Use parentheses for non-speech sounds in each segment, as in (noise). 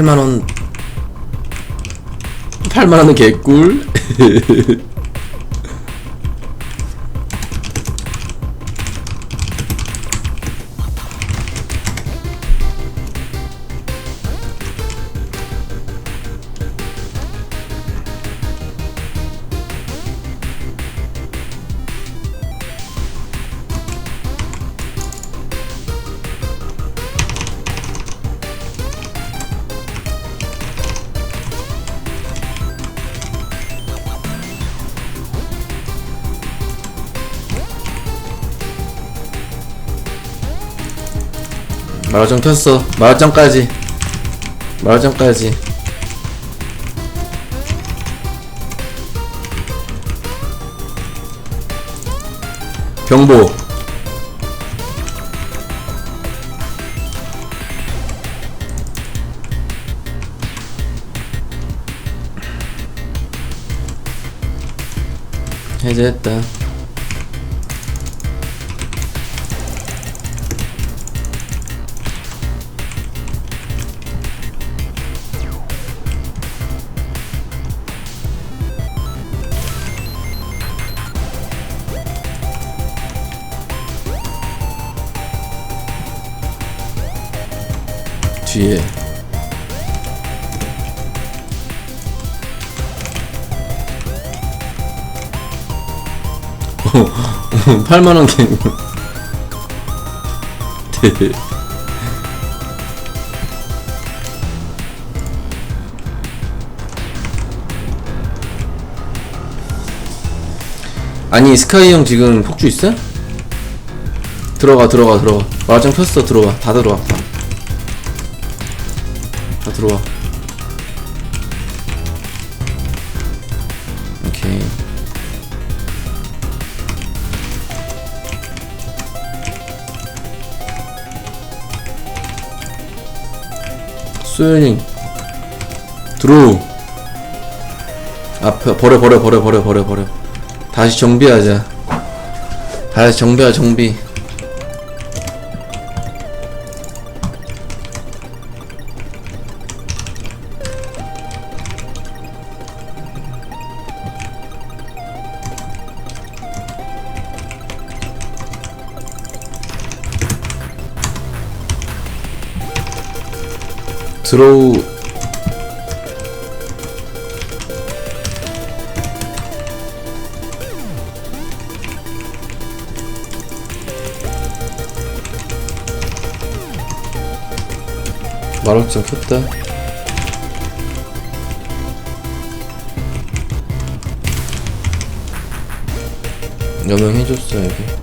8만원. 8만원은 개꿀 (laughs) 마라정 켰어. 마라정까지. 마라정까지. 경보. 해제했다 뒤에 어, (laughs) 8만원 갱 (laughs) 네. 아니 스카이 형 지금 폭주 있어? 들어가 들어가 들어가 마장 켰어 들어와 다 들어와 다. 다 들어와. 오케이. 수연이 들어오 앞에 버려 버려 버려 버려 버려 버려. 다시 정비하자. 다시 정비하자 정비 드로우 마력장 켰다. 여명해줬어 여기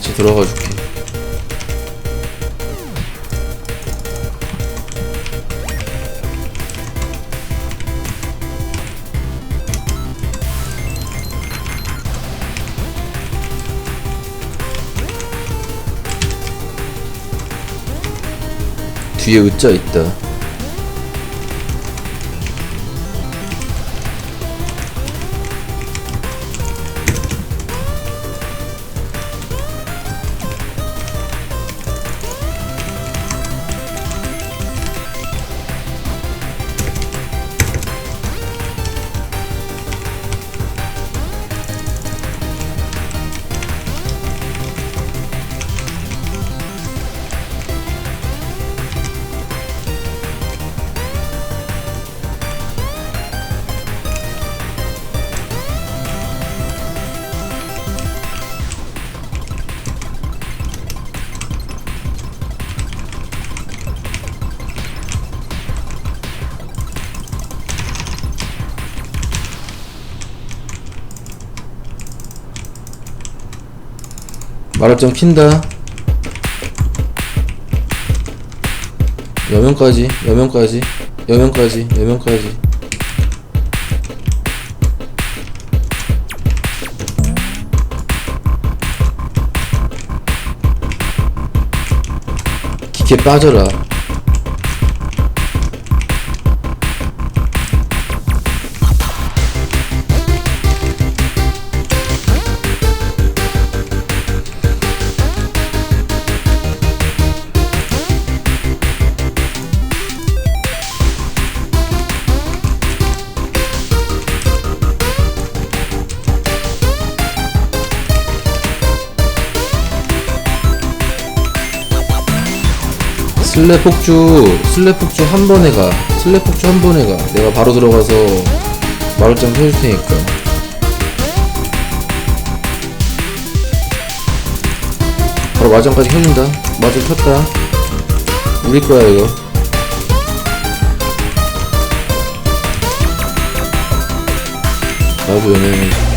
같이 들어가 줄게. 뒤에 의자 있다 마라짱 킨다. 여명까지 여명까지 여명까지 여명까지. 기계 빠져라 슬랩 폭주 슬랩 폭주 한 번에 가. 슬랩 폭주 한 번에 가. 내가 바로 들어가서 마루장 켜줄 테니까. 바로 마루장까지 켜준다. 마루 켰다. 우리 거야 이거. 나도 연예인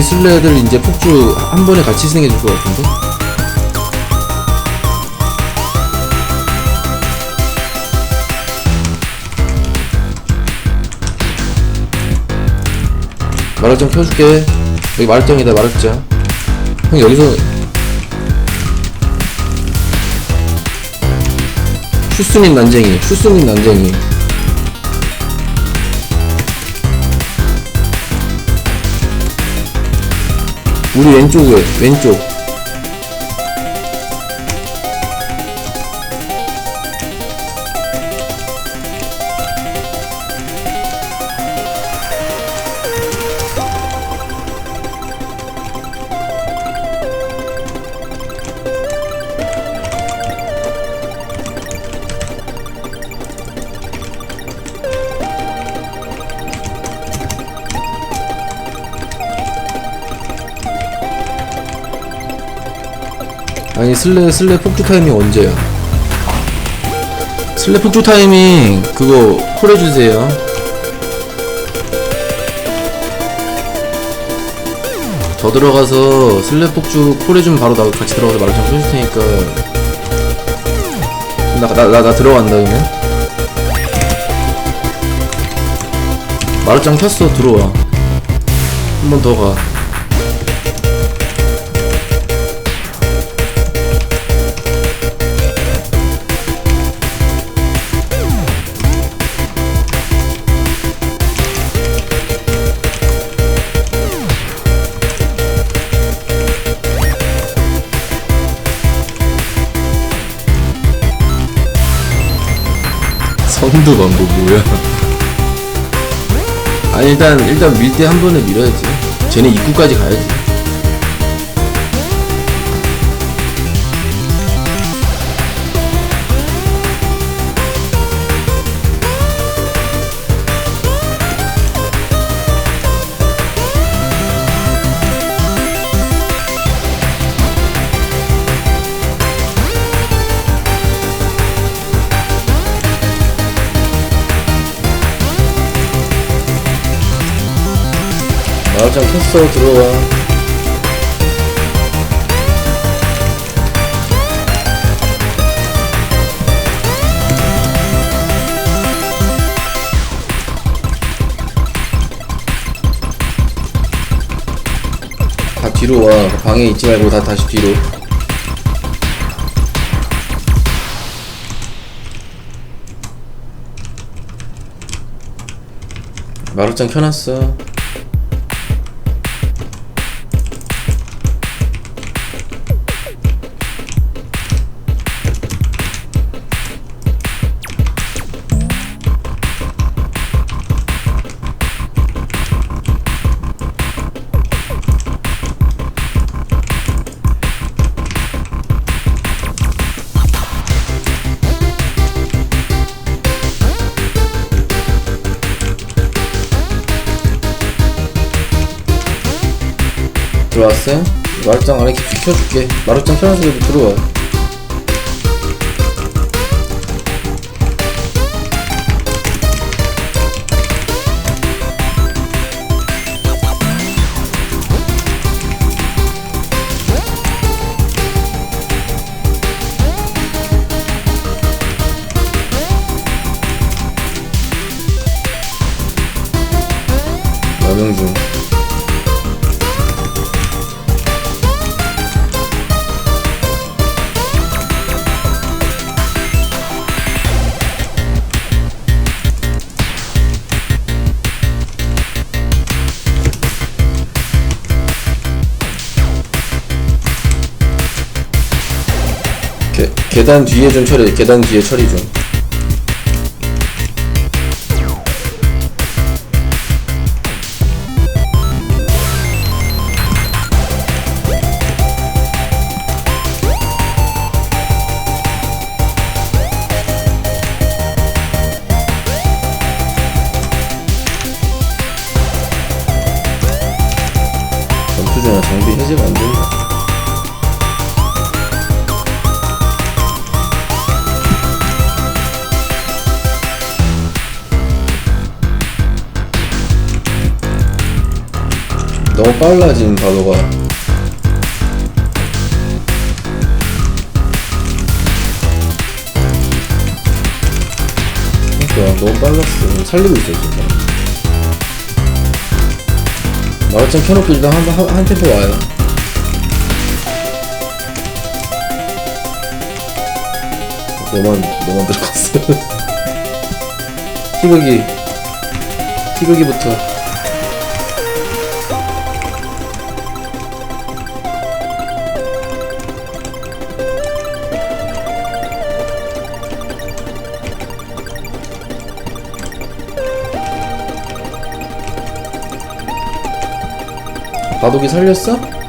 우리 슬레 애들 이제 폭주 한 번에 같이 생겨줄 것 같은데? 마락장 켜줄게. 여기 마락장이다 마락장 형 여기서 슈스님 난쟁이 슈스님 난쟁이 우리 왼쪽에 왼쪽 아니 슬레 슬레 폭주 타이밍 언제야? 슬레 폭주 타이밍 그거 콜 해주세요. 저 들어가서 슬레 폭주 콜 해주면 바로 나 같이 들어가서 마라탕 쏘줄 테니까. 나, 나, 나, 나 들어간다 그러면. 마라짱 켰어 들어와. 한 번 더 가 일단 일단 밀 때 한 번에 밀어야지. 쟤네 입구까지 가야지. 마라짱 켰어 들어와. 다 뒤로 와. 방에 있지 말고 다 다시 뒤로. 마루짱 켜놨어. 들어왔어요? 마루짱 안에 깊이 켜줄게. 마루짱 켜놔서 여기 들어와. 남영준 계단 뒤에 좀 처리 계단 뒤에 처리 좀 전투 중에 장비 해제가 안 된다. 너무 빨라 지금 바로가 그러니까 너무 빨랐어. 살리고 있어 진짜 마라짱 켜놓고 일단 한, 한, 한 템포 와요. 너만 너만 들어갔어. (laughs) 희극이 희극이부터 바둑이 살렸어?